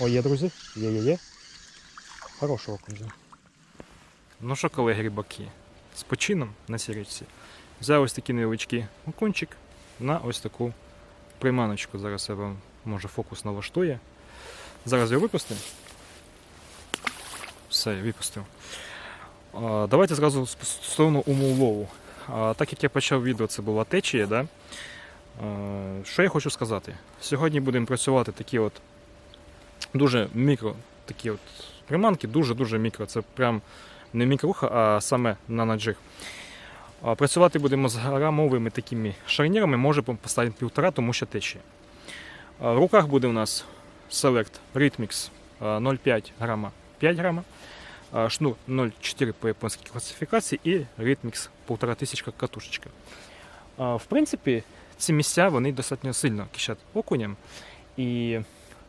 О, є, друзі. Є, є, є. Хороший окунь. Ну що, колеги рибаки, з почином на цій річці. Взяв ось такий невеличкий окунчик на ось таку приманочку. Зараз я вам може фокус налаштує. Зараз його випустимо. Все, я випустив. Давайте зразу стосовно умов лову. Так як я почав відео, це була течія, да? Що я хочу сказати? Сьогодні будемо працювати такі от дуже мікро, такі от приманки, дуже-дуже мікро. Це прям не мікруха, а саме на наджиг. Працювати будемо з грамовими такими шарнірами, може поставити півтора, тому що течія. В руках буде у нас Select Rhythmix 0,5 грама 5 грама, шнур 0,4 по японській класифікації і Rhythmix 1500 катушечка. В принципі, ці місця вони достатньо сильно кишать окуням. І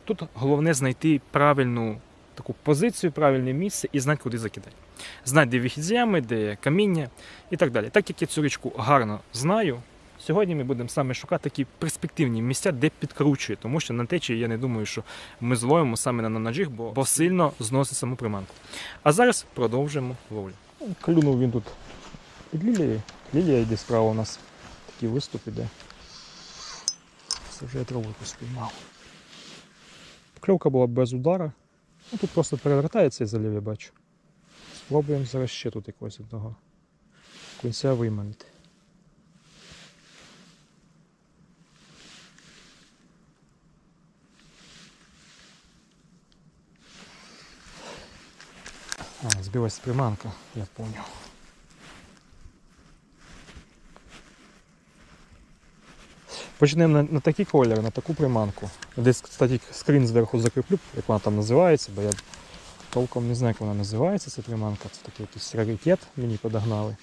тут головне знайти правильну таку позицію, правильне місце і знати, куди закидати. Знати, де вихід з ями, де каміння і так далі. Так як я цю річку гарно знаю, сьогодні ми будемо саме шукати такі перспективні місця, де підкручує, тому що на течії я не думаю, що ми зловимо саме на наджиг, бо, бо сильно зносить саму приманку. А зараз продовжуємо ловлю. Клюнув він тут під лілією. Лілія йде справа у нас. Такий виступ іде. Це вже я траву спіймав. Кльовка була без удара. Ну, тут просто перевертає цей залів, я бачу. Спробуємо зараз ще тут якогось одного кінця виманити. А, збилась приманка, я понял. Почнемо на, на такий колір, на таку приманку. Десь, кстати, скрін зверху закріплю, як вона там називається, бо я толком не знаю, як вона називається, ця приманка. Це такий якийсь раритет мені подогнали.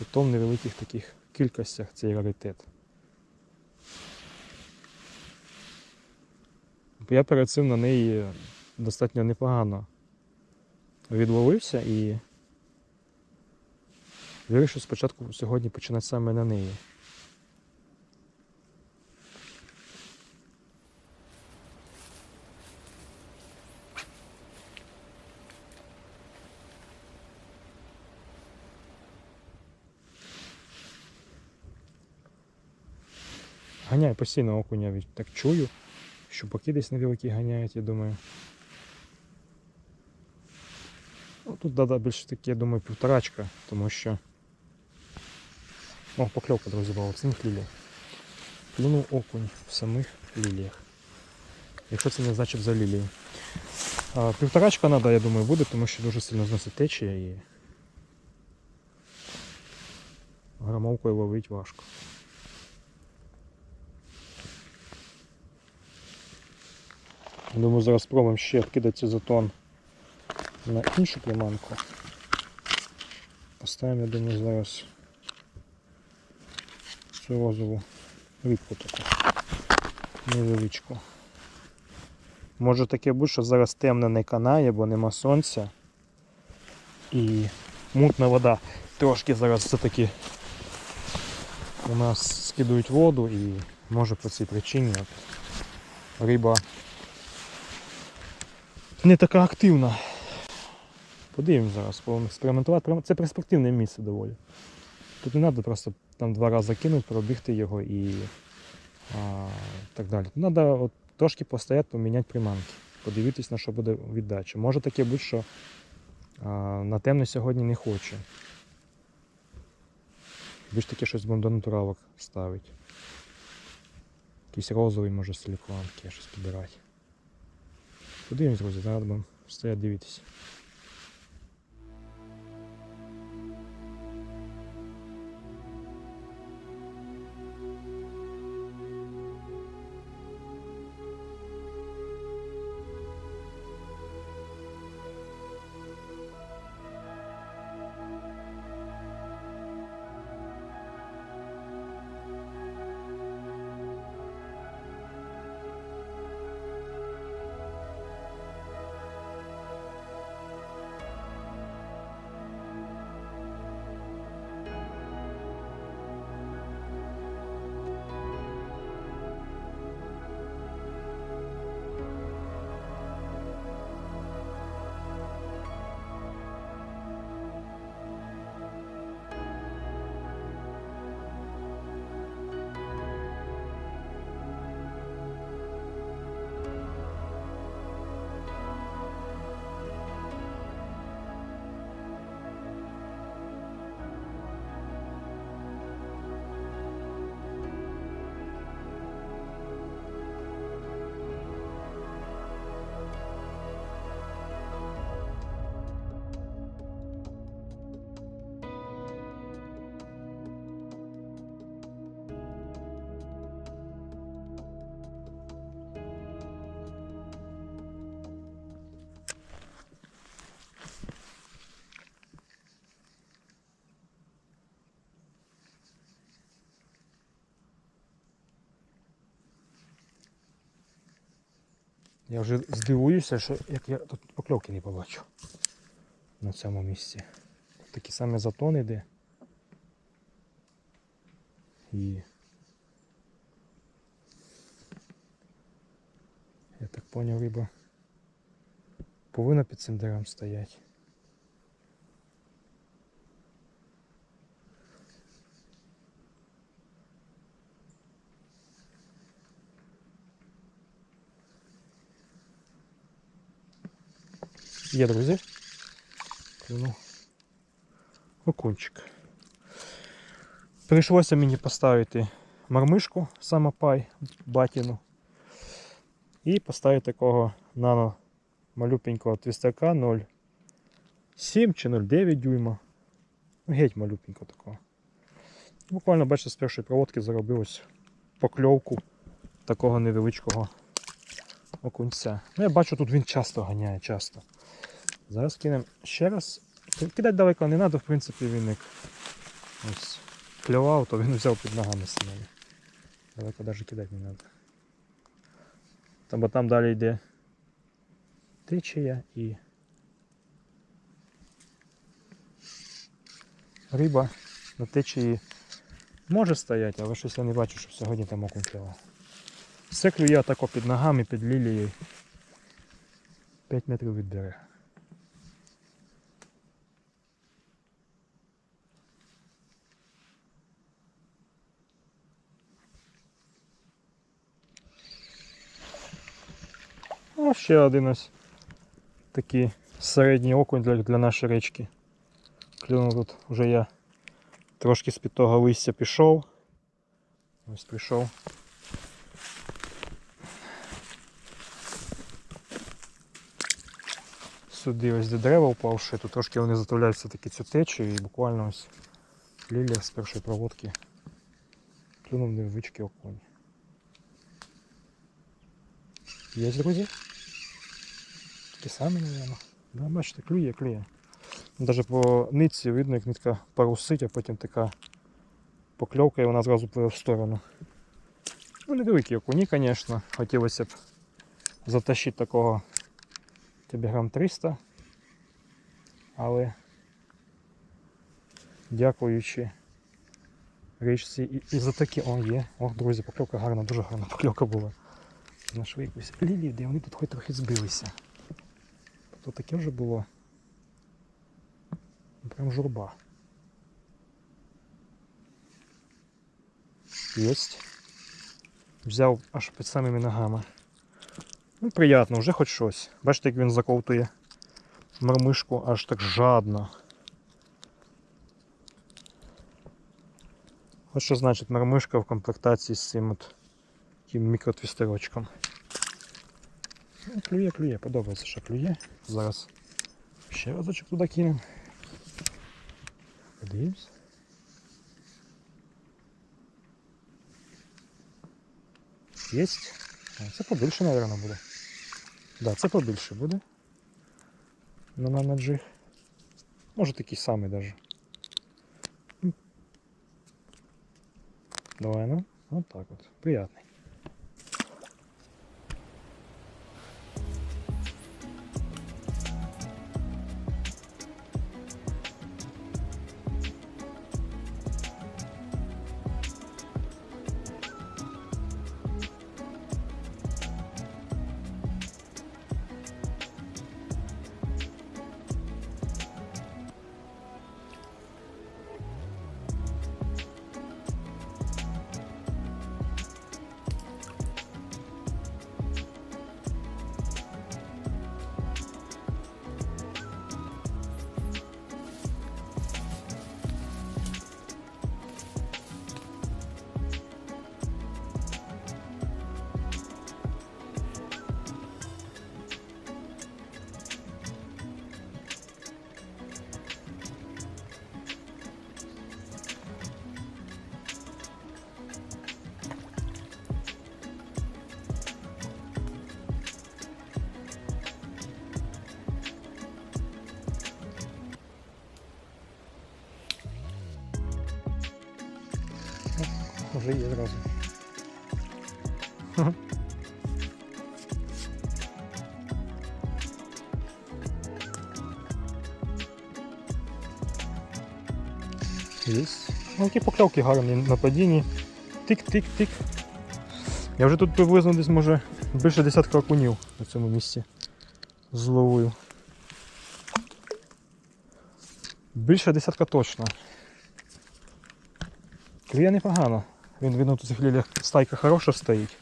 І то в невеликих таких кількостях цей раритет. Я перед цим на неї достатньо непогано відловився і вирішив спочатку сьогодні починати саме на неї. Ганяю постійно окуня, так чую. Щупаки десь невеликі ганяють, я думаю. Ну, тут треба більше таки, я думаю, півторачка, тому що. О, покльовка, друзі, була в самих ліліях. Клюнув окунь в самих ліліях. Якщо це не значить за лілії. А, півторачка треба, я думаю, буде, тому що дуже сильно зносить течія і грамовкою ловить важко. Думаю, зараз спробуємо ще вкидати цей затон на іншу приманку. Поставимо, я думаю, зараз цю розову рибку таку невеличку. Може таке бути, що зараз темно не канає, бо нема сонця. І мутна вода. Трошки зараз все-таки у нас скидують воду і може по цій причині риба не така активна. Подивимось зараз, спробуємо експериментувати. Це перспективне місце доволі. Тут не треба просто там два рази кинути, пробігти його і а, так далі. Тут треба от, трошки постояти, поміняти приманки, подивитись, на що буде віддача. Може таке бути, що а, на темне сьогодні не хоче. Більш таке щось будемо до натуралок ставити. Якийсь розовий, може, силікон, щось підбирати. Подивимось, друзі, зараз будемо стояти дивитися. Я вже здивуюся, що як я тут покльовки не побачу на цьому місці. Такі саме затон йде. І я так зрозумів, риба повинна під цим деревом стояти. Є, друзі. Клюнув окунчик. Прийшлося мені поставити мармишку самопай батіну і поставити такого нано малюпенького твістака 0,7 чи 0,9 дюйма. Ну, Геть малюпенького такого. Буквально, бачите, з першої проводки заробив ось покльовку такого невеличкого окунця. Ну, я бачу, тут він часто ганяє, часто. Зараз кинемо ще раз. Кидати далеко не треба, в принципі, він як ось клював, то він взяв під ногами самими. Далеко навіть кидати не треба. Там, бо там далі йде течія і риба на течії може стояти, але щось я не бачу, що сьогодні там окунь клював. Все клює тако під ногами, під лілією. 5 метрів від берега. Ну, ще один ось такий середній окунь для, для нашої речки. Клюнув тут вже я трошки з-під того листя пішов. Ось прийшов. Сюди ось де дерева впавши, тут трошки вони затуляють все-таки цю течію і буквально ось лілія з першої проводки клюнув невеличкий окунь. Є, друзі? Такі самі, мабуть. Да, бачите, клює, клює. Даже по нитці видно, як нитка парусить, а потім така покльовка і вона зразу пливе в сторону. Ну, невеликі окуні, звісно. Хотілося б затащити такого тобі грам 300. Але дякуючи річці і, і за такі... О, є. Ох, друзі, покльовка гарна, дуже гарна покльовка була. Знайшли якусь лілію, де вони тут хоч трохи збилися. То таке вже було. Прям журба. Єсть. Взяв аж під самими ногами. Ну, приємно, вже хоч щось. Бачите, як він заковтує мармишку аж так жадно. Ось що значить мармишка в комплектації з цим от таким мікротвістерочком. Ну, клює, клює, подобається, що клює. Зараз ще разочок туди кинемо. Подивимось. Єсть. Це побільше, мабуть, буде. Да, це побільше буде. На на, на. Може такий самий даже. Давай, ну. Вот так вот. Приятный. і одразу. Ну, які поклявки гарні на падінні. Тик-тик-тик. Я вже тут приблизно десь може більше десятка окунів на цьому місці зловив. Більше десятка точно. Клює непогано. Він видно тут цих лілях стайка хороша стоїть.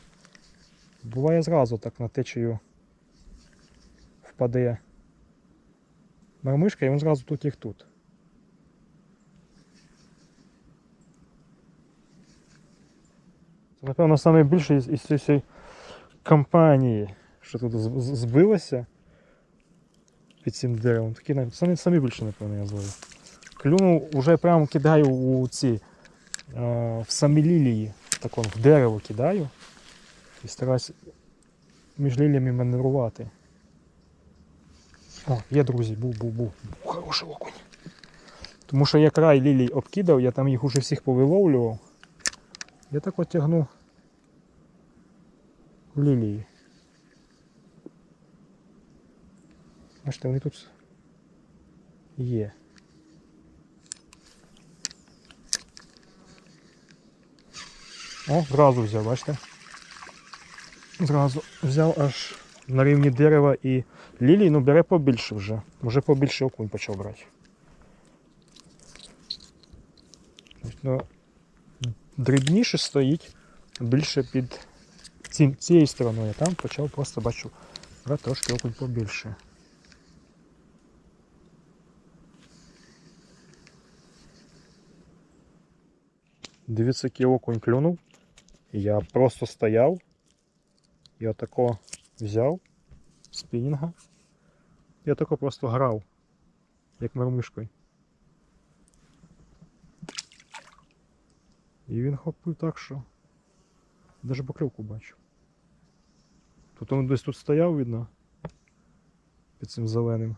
Буває зразу так на течію впаде мармишка і він зразу тут як тут. Це, напевно, найбільше із, цієї компанії, що тут збилося під цим деревом. Такі навіть самі, більше, напевно, я зловив. Клюнув, уже прямо кидаю у ці в самі лілії, так он, в дерево кидаю і стараюсь між ліліями маневрувати. О, є, друзі, був, був, був. Був хороший окунь. Тому що я край лілій обкидав, я там їх уже всіх повиловлював. Я так от тягну в лілії. Бачите, вони тут є. О, зразу взяв, бачите? Зразу взяв аж на рівні дерева і лілій, ну бере побільше вже. Вже побільше окунь почав брати. Ну, дрібніше стоїть більше під ці, цією стороною. Там почав просто бачу брати трошки окунь побільше. Дивіться, який окунь клюнув. Я просто стояв і отако взяв спінінга. І отако просто грав, як мармишкою. І він хопив так, що навіть покльовку бачу. Тут він десь тут стояв, видно, під цим зеленим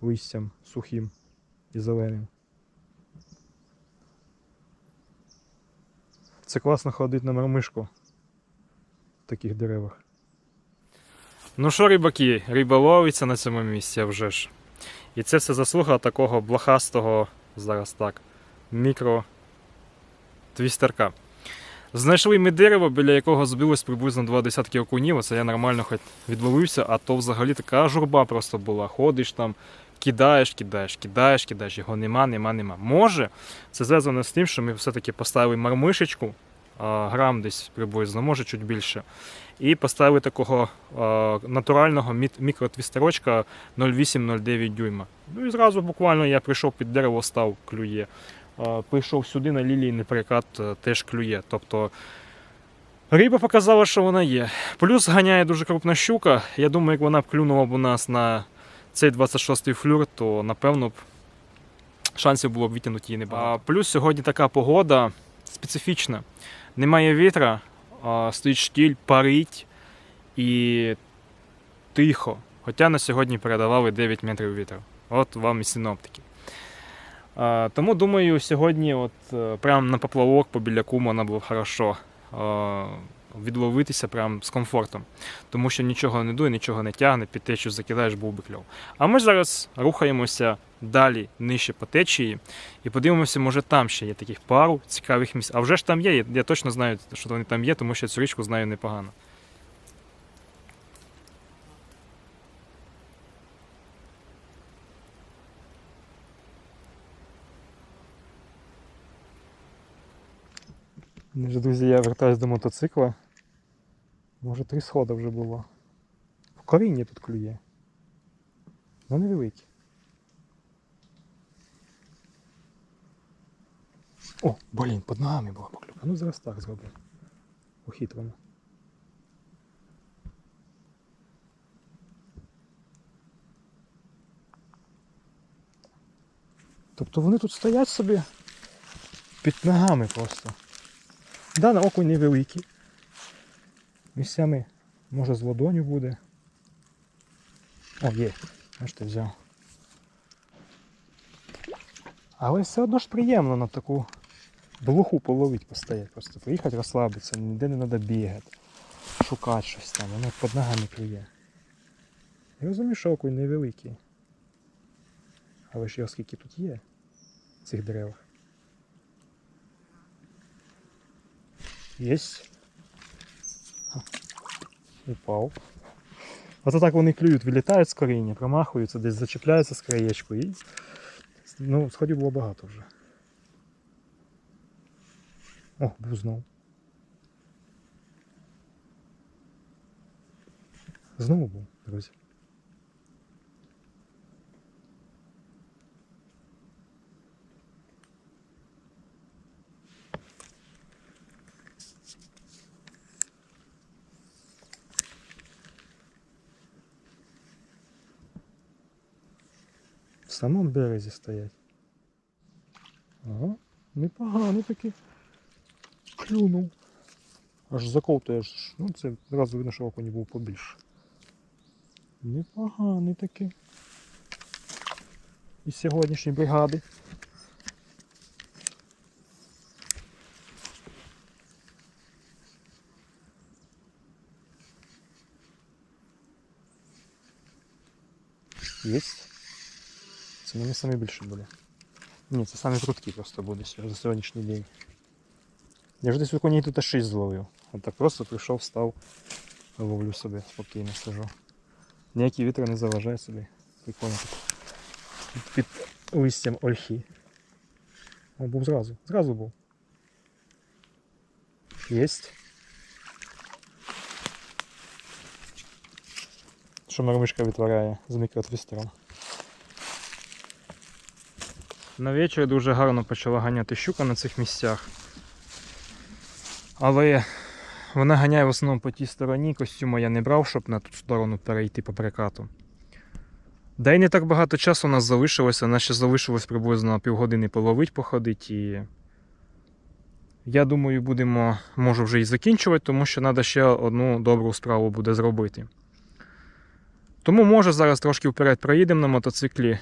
листям сухим і зеленим. Це класно ходить на мармишку в таких деревах. Ну що, рибаки, риба ловиться на цьому місці, вже ж. І це все заслуга такого блохастого, зараз так, мікро твістерка. Знайшли ми дерево, біля якого збилось приблизно два десятки окунів. Оце я нормально хоч відловився, а то взагалі така журба просто була. Ходиш там, кидаєш, кидаєш, кидаєш, кидаєш, його нема, нема, нема. Може, це зв'язано з тим, що ми все-таки поставили мармишечку, грам десь приблизно, може чуть більше. І поставили такого натурального мікротвістерочка 0,8-0,9 дюйма. Ну і зразу буквально я прийшов під дерево, став клює. Прийшов сюди на лілійний перекат е, теж клює. Тобто риба показала, що вона є. Плюс ганяє дуже крупна щука. Я думаю, як вона б клюнула б у нас на цей 26-й флюр, то напевно б шансів було б витягнути її небагато. А, Плюс сьогодні така погода специфічна. Немає вітра, а, стоїть штіль, парить і тихо. Хоча на сьогодні передавали 9 метрів вітру. От вам і синоптики. Тому думаю, сьогодні, от е, прямо на поплавок по біляку можна було хорошо е, відловитися прям з комфортом. Тому що нічого не дує, нічого не тягне, під течію закидаєш, був би кльов. А ми зараз рухаємося далі нижче по течії і подивимося, може там ще є таких пару цікавих місць. А вже ж там є, я- точно знаю, що вони там є, тому що цю річку знаю непогано. Друзі, я вертаюсь до мотоцикла. Може три сходи вже було. В коріння тут клює. Ну невеликі. О, блін, під ногами була поклюка. Ну зараз так зроблю. По-хитрому. Тобто вони тут стоять собі під ногами просто. Да, на окунь невеликий. Місцями, може з ладоню буде. О, є, бачите, взяв. Але все одно ж приємно на таку блоху половить постоять. Просто приїхати розслабитися, ніде не треба бігати, шукати щось там, воно під ногами клює. Я розумію, що окунь невеликий. Але ж його скільки тут є. цих деревах. Єсть. Упав. Оце так вони клюють, вилітають з коріння, промахуються, десь зачіпляються з краєчку і. Ну, сходів було багато вже. О, був знов. Знову був, друзі. Самому березі стоять. Ага, непоганий такий. Клюнув. Аж заковтує, аж, ну це зразу видно, що окунь був побільше. Непоганий такий. Із сьогоднішньої бригади. Єсть. Це мені саме більше буде. Ні, це саме прудкі просто буде сьогодні- за сьогоднішній день. Я вже десь у коней тут аж 6 зловив. От так просто прийшов, став, ловлю собі, спокійно сижу. Ніякі вітри не заважають собі. Прикольно так. Під листям ольхи. О, був зразу. Зразу був. Єсть. Що мармишка витворяє з мікротвістером. На вечір дуже гарно почала ганяти щука на цих місцях. Але вона ганяє в основному по тій стороні, костюма я не брав, щоб на ту сторону перейти по прикату. Да й не так багато часу у нас залишилося, у нас ще залишилось приблизно півгодини половить, походить і. Я думаю, будемо, можу вже і закінчувати, тому що треба ще одну добру справу буде зробити. Тому, може, зараз трошки вперед проїдемо на мотоциклі,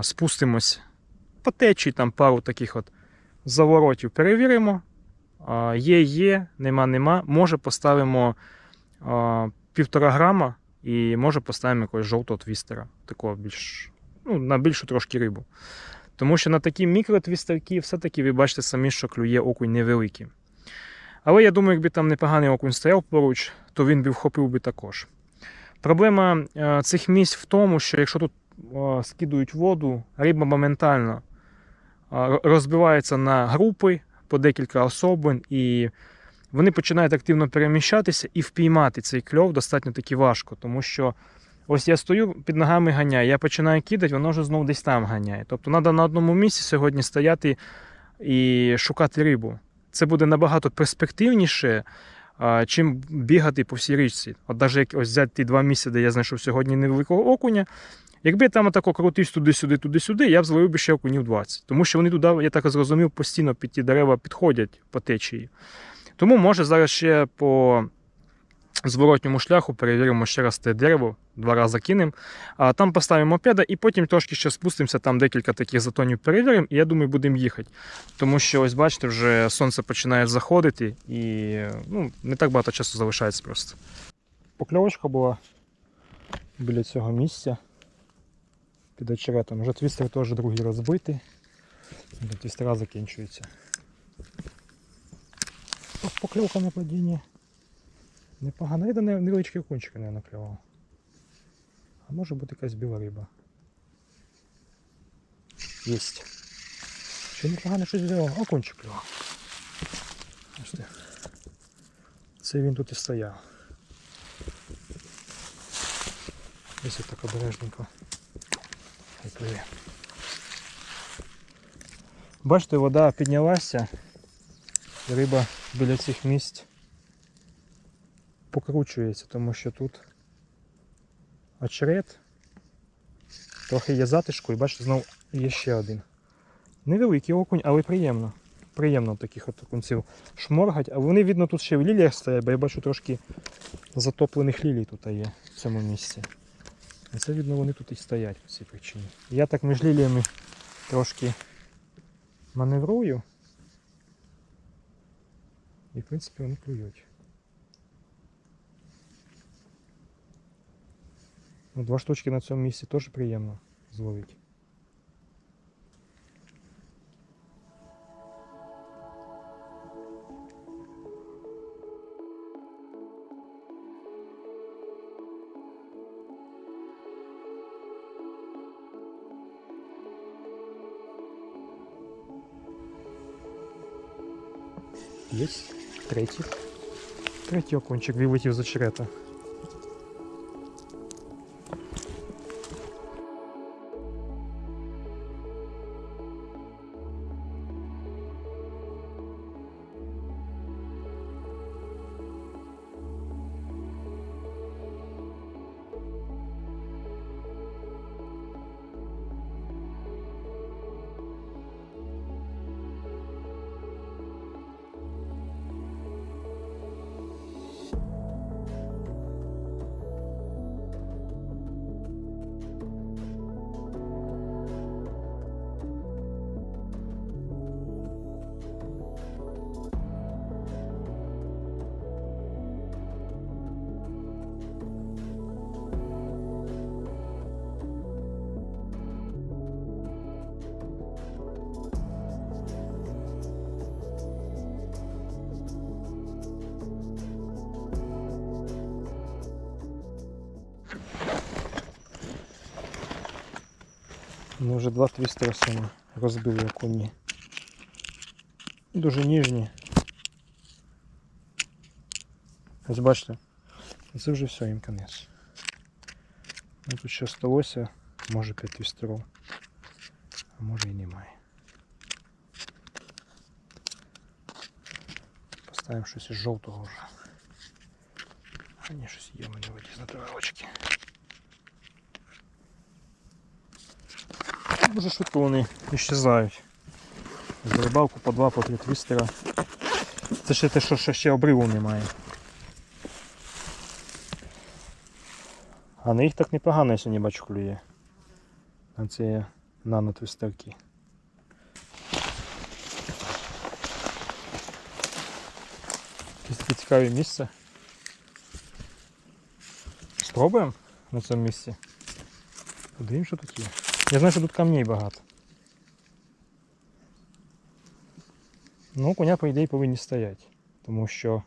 спустимось по течії, там пару таких от заворотів перевіримо. Є, є, нема, нема. Може поставимо півтора грама і може поставимо якогось жовтого твістера. Такого більш, ну, на більшу трошки рибу. Тому що на такі мікротвістерки все-таки ви бачите самі, що клює окунь невеликий. Але я думаю, якби там непоганий окунь стояв поруч, то він би вхопив би також. Проблема е, цих місць в тому, що якщо тут е, скидують воду, риба моментально розбивається на групи по декілька особин, і вони починають активно переміщатися і впіймати цей кльов достатньо таки важко, тому що ось я стою під ногами ганяю, я починаю кидати, воно вже знову десь там ганяє. Тобто треба на одному місці сьогодні стояти і шукати рибу. Це буде набагато перспективніше, чим бігати по всій річці. От навіть як ось взяти ті два місця, де я знайшов сьогодні невеликого окуня. Якби там отако крутився туди-сюди, туди-сюди, я б зловив би ще окунів 20. Тому що вони туди, я так зрозумів, постійно під ті дерева підходять по течії. Тому може зараз ще по зворотньому шляху перевіримо ще раз те дерево, два рази кинемо, а там поставимо педа і потім трошки ще спустимося, там декілька таких затонів перевіримо, і я думаю, будемо їхати. Тому що, ось бачите, вже сонце починає заходити і ну, не так багато часу залишається просто. Покльовочка була біля цього місця під очеретом. Вже твістер теж другий розбитий. До твістера закінчується. Покльовка на падінні. Непогано. Я до не- невеличкий кончик не наклював. А може бути якась біла риба. Єсть. Ще непогано щось взяв. Кончик клював. Це він тут і стояв. Ось так обережненько. Пливе. Бачите, вода піднялася. Риба біля цих місць покручується, тому що тут очерет, трохи є затишку і бачите, знову є ще один. Невеликий окунь, але приємно. Приємно таких от окунців шморгать. А вони, видно, тут ще в ліліях стоять, бо я бачу трошки затоплених лілій тут є в цьому місці. І це, видно, вони тут і стоять по цій причині. Я так між ліліями трошки маневрую. І в принципі вони клюють. Ну, два штучки на цьому місці теж приємно зловити. Є. Третій. Третій окунчик вилетів з очерета. Ну, вже два твістера сьогодні розбили окуні. Дуже ніжні. Ось бачите, це вже все їм конець. Ну, тут ще сталося, може 5 твістерів, а може і немає. Поставимо щось із жовтого вже. А ні, щось є в мене в одній з натуралочки. Дуже швидко вони іщезають. З рибалку по два, по три твістера. Це ще те, що ще, ще обриву немає. А на їх так непогано, я сьогодні бачу клює. На ці нанотвістерки. Якесь таке цікаве місце. Спробуємо на цьому місці. Подивимось, що тут є. Я знаю, що тут камней багато. Ну, коня, по ідеї, повинні стояти, тому що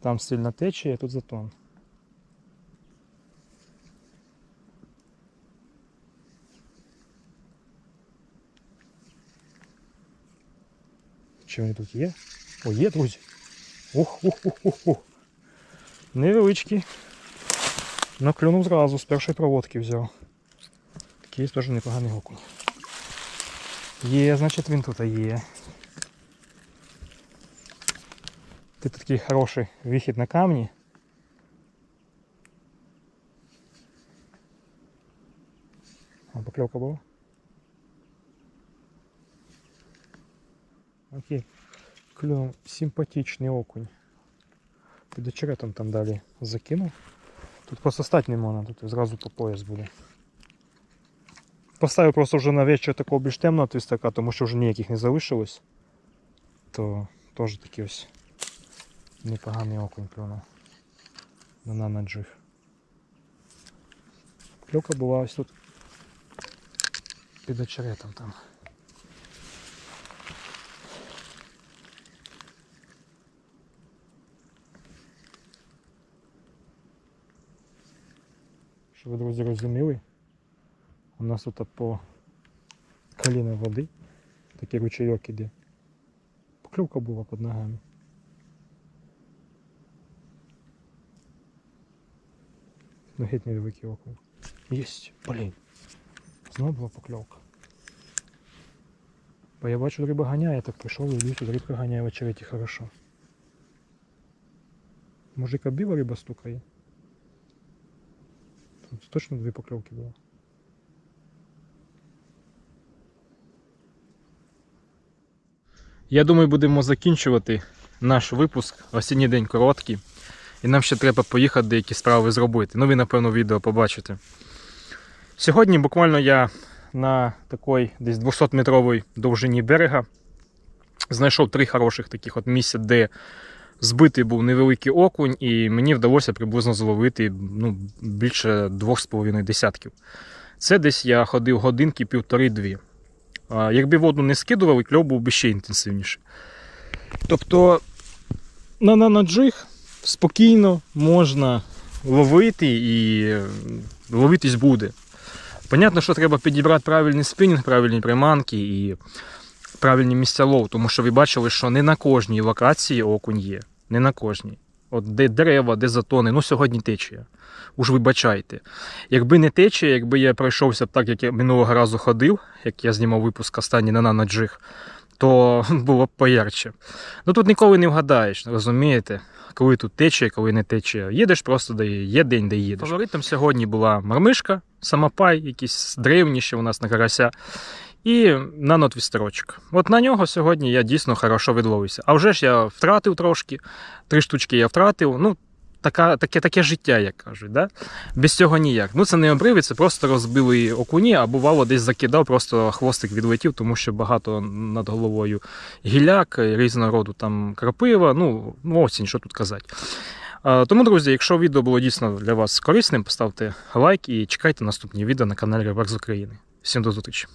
там сильна течія, а тут затон. Чи вони тут є? О, є, друзі. Ух, ух, ух, ух, ух. Невеличкі. Наклюнув зразу, з першої проводки взяв. Такий теж непоганий окунь. Є, значить він тут є. Тут такий хороший вихід на камні. А поклевка була? Окей. Клюнув симпатичний окунь. Під очеретом там далі закинув. Тут просто стати не можна, тут зразу по пояс буде. Поставив просто вже на вечір такого більш темного твістака, тому що вже ніяких не залишилось. То теж такий ось непоганий окунь клюнув. На нанаджив. Кльока була ось тут під очеретом там. Щоб ви, друзі, розуміли, у нас тут по коліна води, такий ручейок іде. Покльовка була під ногами. Ну геть невеликий окунь. Єсть, блін. Знову була покльовка. Бо я бачу, риба ганяє, так прийшов і тут рибка ганяє в очереті хорошо. Може біла риба стукає? Тут точно дві покльовки було. Я думаю, будемо закінчувати наш випуск. Осінній день короткий. І нам ще треба поїхати деякі справи зробити. Ну, ви, напевно, відео побачите. Сьогодні буквально я на такій десь 200-метровій довжині берега знайшов три хороших таких от місця, де збитий був невеликий окунь, і мені вдалося приблизно зловити ну, більше 2,5 десятків. Це десь я ходив годинки півтори-дві. Якби воду не скидували, кльов був би ще інтенсивніший. Тобто на нанаджиг спокійно можна ловити і е, ловитись буде. Понятно, що треба підібрати правильний спінінг, правильні приманки і правильні місця лову, тому що ви бачили, що не на кожній локації окунь є. Не на кожній. От де дерева, де затони, ну сьогодні течія. Уж вибачайте. Якби не течія, якби я пройшовся так, як я минулого разу ходив, як я знімав випуск останній на наноджиг, то було б поярче. Ну тут ніколи не вгадаєш, розумієте? Коли тут течія, коли не течія. Їдеш просто де є, день, де їдеш. Фаворитом сьогодні була мармишка, самопай, якийсь древніший у нас на карася. І нанотвістерочок. От на нього сьогодні я дійсно хорошо відловився. А вже ж я втратив трошки, три штучки я втратив. Ну, така, таке, таке життя, як кажуть. Да? Без цього ніяк. Ну це не обриви, це просто розбили окуні, а бувало десь закидав, просто хвостик відлетів, тому що багато над головою гіляк, різного роду там крапива, ну, ну осінь, що тут казати. Тому, друзі, якщо відео було дійсно для вас корисним, поставте лайк і чекайте наступні відео на каналі Рибак з України. Всім до зустрічі!